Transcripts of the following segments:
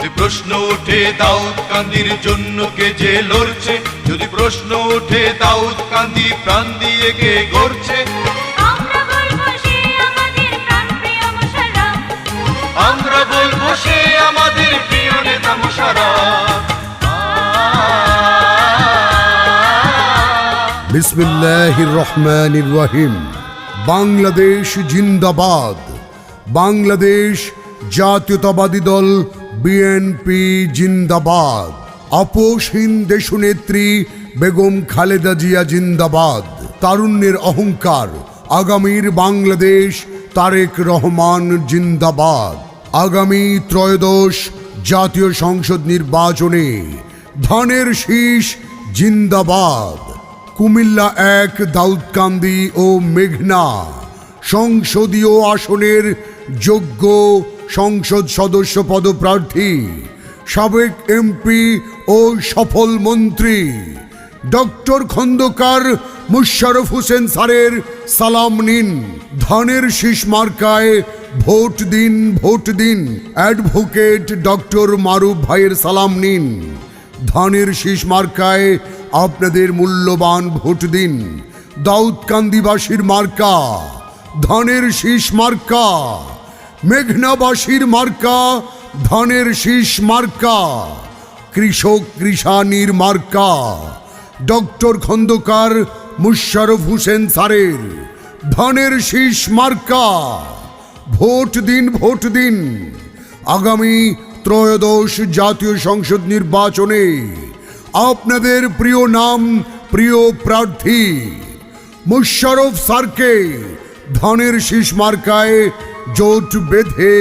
যদি প্রশ্ন ওঠে দাউদ কান্দির জন্য কে যে লড়ছে? যদি প্রশ্ন ওঠে দাউদ কান্দি প্রাণ দিয়ে কে গড়ছে? আমরা বলব সে আমাদের প্রাণপ্রিয় মোশাররফ আমরা বলব সে আমাদের প্রিয় নেতা মোশাররফ বিসমিল্লাহির রহমানির রহিম। বাংলাদেশ জিন্দাবাদ। বাংলাদেশ জাতীয়তাবাদী দল বিএনপি জিন্দাবাদ। আপোষহীন দেশনেত্রী বেগম খালেদা জিয়া জিন্দাবাদ। তারুণ্যের অহংকার, আগামীর বাংলাদেশ তারেক রহমান জিন্দাবাদ। আগামী ত্রয়োদশ জাতীয় সংসদ নির্বাচনে ধানের শীষ জিন্দাবাদ। কুমিল্লা এক, দাউদকান্দি ও মেঘনা সংসদীয় আসনের যোগ্য সংসদ সদস্য পদপ্রার্থী, সাবেক এমপি ও সফল মন্ত্রী, ডক্টর খন্দকার মুশারফ হোসেন স্যারের সালাম নিন। ধানের শীষ মার্কায় ভোট দিন ভোট দিন। অ্যাডভোকেট ডক্টর মারুফ ভাইয়ের সালাম নিন। ধানের শীষ মার্কায় আপনাদের মূল্যবান ভোট দিন। দাউদকান্দিবাসীর মার্কা, ধানের শীষ মার্কা। মেঘনাবাসীর মার্কা, ধানের শীষ মার্কা, কৃষক কৃষানির মার্কা। ডক্টর খন্দকার মুশারফ হোসেন স্যারের ধানের শীষ মার্কা। ভোট দিন ভোট দিন। আগামী ত্রয়োদশ জাতীয় সংসদ নির্বাচনে আপনাদের প্রিয় নাম, প্রিয় প্রার্থী মুশারফ স্যারকে ধানের শীষ মার্কায় জোট বেঁধে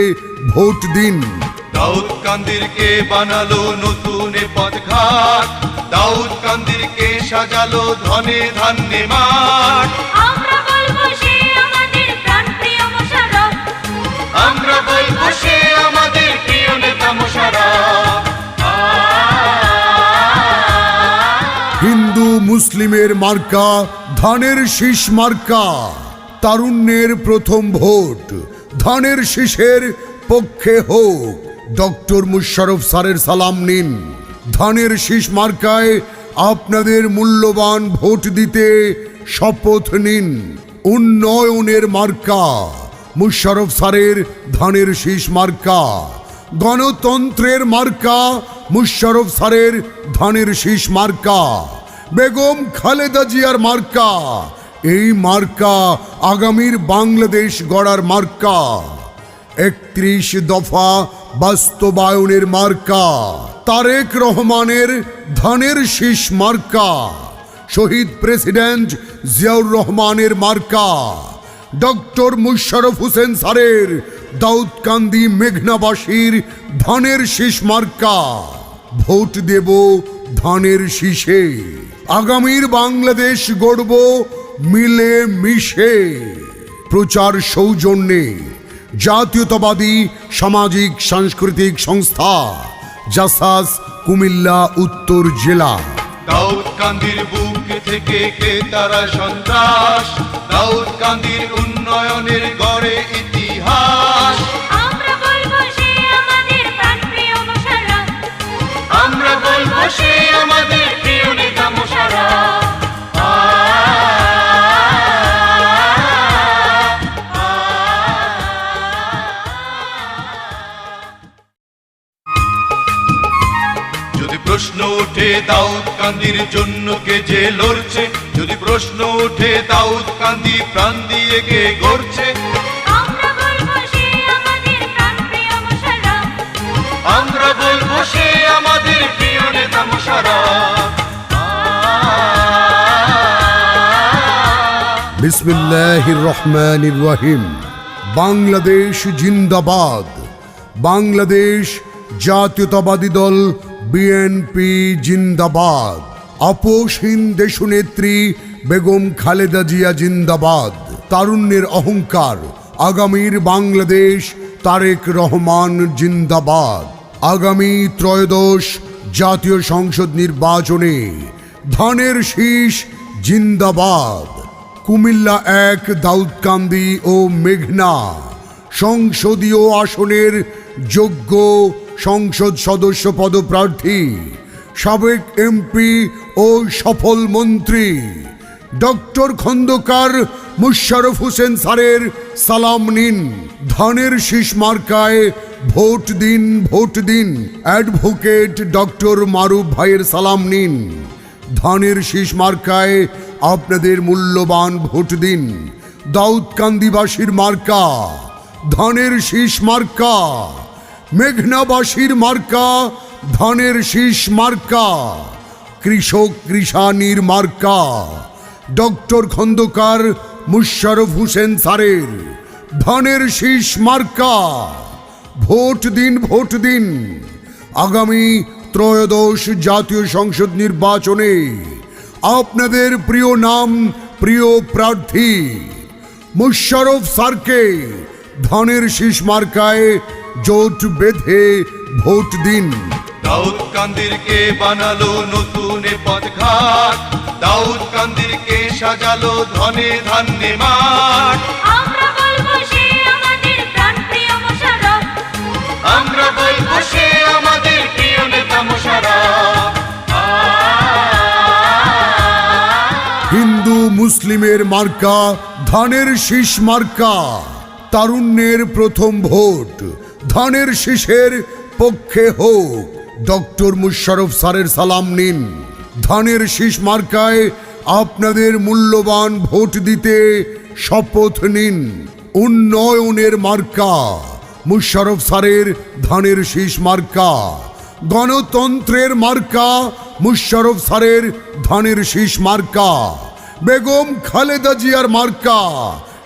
ভোট দিন। দাউদ কান্দিরকে বানালো নতুন পথঘাট। দাউদ কান্দিরকে সাজালো ধনে ধান্যে মাঠ। আমরা বলব সে আমাদের প্রাণপ্রিয় মোশাররফ। আমরা বলব সে আমাদের প্রিয় নেতা মোশাররফ। হিন্দু মুসলিমের মার্কা ধানের শীষ মার্কা তারুণ্যের প্রথম ভোট। ধানের শীষের পক্ষে হোক। ডক্টর মুশারফ স্যারের সালাম নিন। ধানের শীষ মার্কায় আপনাদের মূল্যবান ভোট দিতে শপথ নিন। উন্নয়নের মার্কা, মুশারফ স্যারের ধানের শীষ মার্কা। গণতন্ত্রের মার্কা, মুশারফ স্যারের ধানের শীষ মার্কা। বেগম খালেদা জিয়ার মার্কা এই মার্কা আগামীর বাংলাদেশ গড়ার মার্কা। একত্রিশ দফা বাস্তবায়নের মার্কা, তারেক রহমানের ধানের শীষ মার্কা, শহীদ প্রেসিডেন্ট জিয়াউর রহমানের মার্কা, ডক্টর মুশারফ হোসেন স্যারের, দাউদকান্দি মেঘনাবাসীর ধানের শীষ মার্কা। ভোট দেব ধানের শীষে। আগামীর বাংলাদেশ গড়ব মিলে মিশে প্রচার সৌজন্যে জাতীয়তাবাদী সামাজিক সাংস্কৃতিক সংস্থা জাসাস কুমিল্লা উত্তর জেলা। দাউদ কান্দির বুক থেকে কে তারা সন্ত্রাস। দাউদ কান্দির উন্নয়নের গড়ে ইতিহাস। আমরা বলব সে আমাদের প্রাণপ্রিয় মোশাররফ। আমরা বলব সে আমাদের জন্য কে যে লড়ছে? যদি প্রশ্ন ওঠে দাউদ কান্দি প্রাণ দিয়ে কে গড়ছে? আমরা বলব সে আমাদের প্রাণপ্রিয় মোশাররফ আমরা বলব সে আমাদের প্রিয় নেতা বিসমিল্লাহির রহমানির রহিম। বাংলাদেশ জিন্দাবাদ। বাংলাদেশ জাতীয়তাবাদী দল বিএনপি জিন্দাবাদ। আপোষহীন দেশনেত্রী বেগম খালেদা জিয়া জিন্দাবাদ। তারুণ্যের অহংকার, আগামীর বাংলাদেশ তারেক রহমান জিন্দাবাদ। আগামী ত্রয়োদশ জাতীয় সংসদ নির্বাচনে ধানের শীষ জিন্দাবাদ। কুমিল্লা এক, দাউদকান্দি ও মেঘনা সংসদীয় আসনের যোগ্য সংসদ সদস্য পদপ্রার্থী, সাবেক এমপি ও সফল মন্ত্রী, ডক্টর খন্দকার মুশারফ হোসেন স্যারের সালাম নিন। ধানের শীষ মার্কায় ভোট দিন ভোট দিন। অ্যাডভোকেট ডক্টর মারুফ ভাইয়ের সালাম নিন। ধানের শীষ মার্কায় আপনাদের মূল্যবান ভোট দিন। দাউদকান্দিবাসীর মার্কা, ধানের শীষ মার্কা। মেঘনাবাসীর মার্কা, ধানের শীষ মার্কা। কৃষক কৃষানির মার্কা, ডক্টর খন্দকার মুশারফ হোসেন স্যারের ধানের শীষ মার্কা। ভোট দিন ভোট দিন, আগামী ত্রয়োদশ জাতীয় সংসদ নির্বাচনে আপনাদের প্রিয় নাম, প্রিয় প্রার্থী মুশারফ স্যারকে ধানের শীষ মার্কায় জোট বেঁধে ভোট দিন। দাউদ কান্দিরকে বানালো নতুন এ পথঘাট। দাউদ কান্দিরকে সাজালো ধনে ধান্যে মাঠ। আমরা বলব সে আমাদের প্রাণপ্রিয় মোশাররফ। আমরা বলব সে আমাদের প্রিয় নেতা মোশাররফ। হিন্দু মুসলিমের মার্কা ধানের শীষ মার্কা। তারুণ্যের প্রথম ভোট ধানের শীষের পক্ষে হোক। ডক্টর মুশারফ স্যারের সালাম নিন। ধানের শীষ মার্কায় আপনাদের মূল্যবান ভোট দিতে শপথ নিন। উন্নয়নের মার্কা, মুশারফ স্যারের ধানের শীষ মার্কা। গণতন্ত্রের মার্কা, মুশারফ স্যারের ধানের শীষ মার্কা। বেগম খালেদা জিয়ার মার্কা,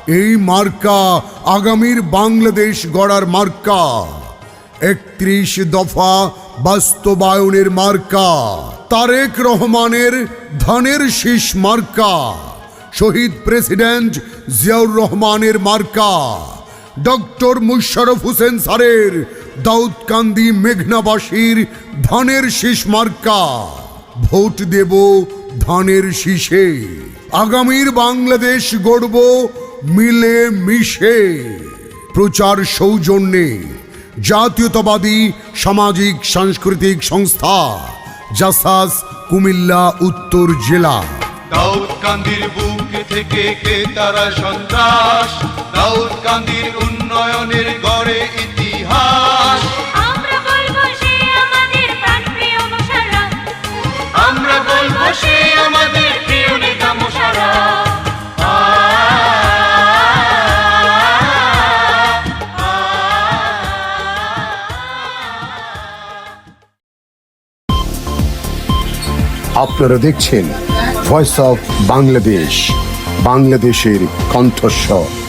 এই মার্কা আগামীর বাংলাদেশ গড়ার মার্কা। একত্রিশ দফা বাস্তবায়নের মার্কা, তারেক রহমানের ধানের শীষ মার্কা, শহীদ প্রেসিডেন্ট জিয়াউর রহমানের মার্কা, ডক্টর মুশারফ হোসেন স্যারের দাউদকান্দি মেঘনাবাসীর ধানের শীষ মার্কা। ভোট দেব ধানের শীষে। আগামীর বাংলাদেশ গড়ব মিলে মিশে প্রচার সৌজন্যে। জাতীয়তাবাদী, সামাজিক, সাংস্কৃতিক সংস্থা, জাসাস, কুমিল্লা, উত্তর জেলা। দাউদ কান্দির বুক থেকে কে তারা সন্ত্রাস। দাউদ কান্দির আপনারা দেখছেন ভয়েস অফ বাংলাদেশ বাংলাদেশের কণ্ঠস্বর।